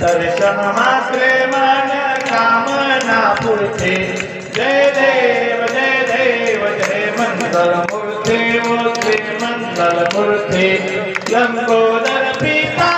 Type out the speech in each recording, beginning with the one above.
من کامنا پورتھی جی دیو جی دیو جی منگل مر دی منگل مرتھی لنگو در پیتا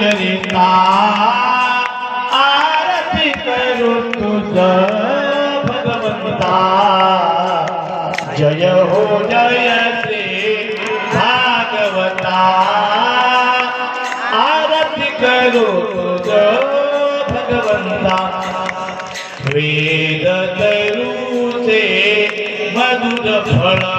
جنتا آرتی کرو تجوتا جی ہو جی سے باگروتا آرتی کرو تجوتا وید کرو سے مدر بھڑا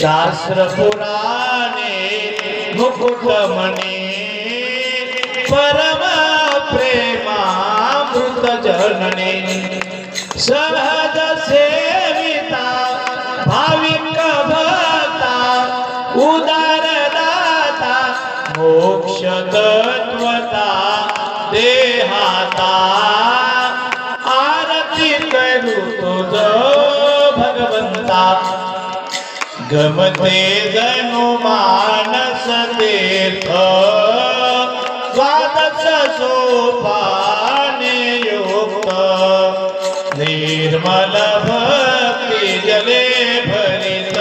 شاست پم پریت جننی سب سیتا ہاوک بتا ادار داتا موکتا ગમતે ધનુ માનસ તીર્થ દ્વાદશ સોપાને યુક્ત નિર્મલ ભક્તિ જલે ભરિત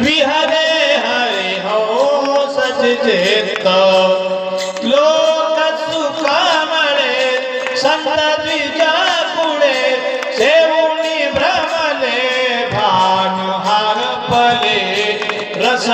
વિહરે હરિ હો સચ ચેત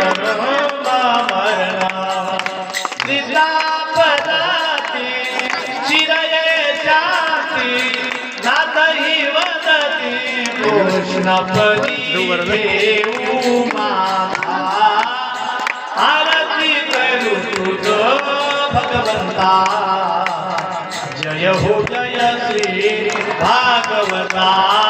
چا دادی وغیرہ کشن پریو ماتا آرتی ویل بگوتا جی ہو جی شری باگوتا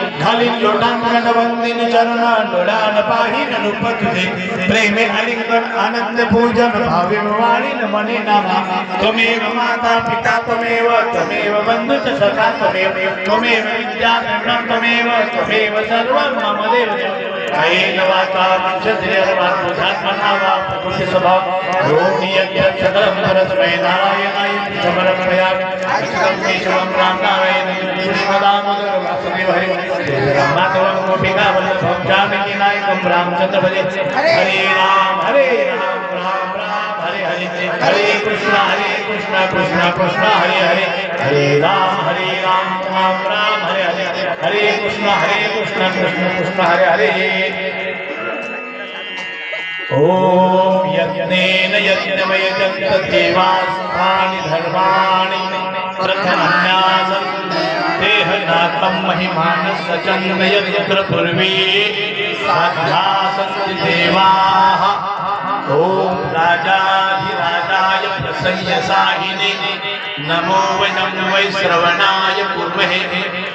ہل جن جنمان پای نوپت آنند پوجن واڑ منی تمے بندا تھرو میرے ہریش ہری کرم ہری رام رام رام ہری ہر کہ یتر دیکھ دے ہاتھ مہیم سچندی سنتی دونو نمو شروع پورے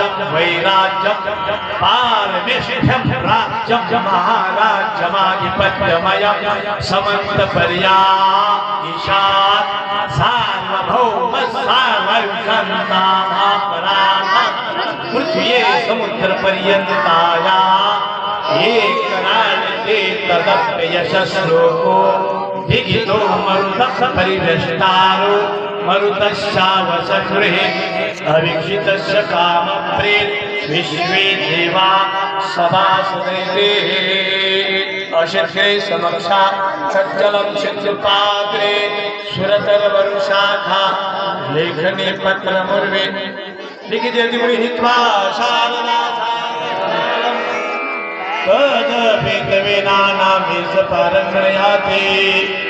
راجم وی راجم پارمیشم راجم مہاراجمانی پتمیم سمند پریا ایشان سارمبھوم سارمکنتانا پرانا پرتھیے سمندر پریندتایا ایک نال دے تدب یشسرو کو دیگی دو مردخ مرتر ابھی کا میشی دھواں سب سر اشن چھت پا سرت مرکا لکھنے پکر پورے لکھے گی نام میز پہ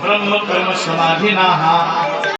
برہ قرم سمھی نہ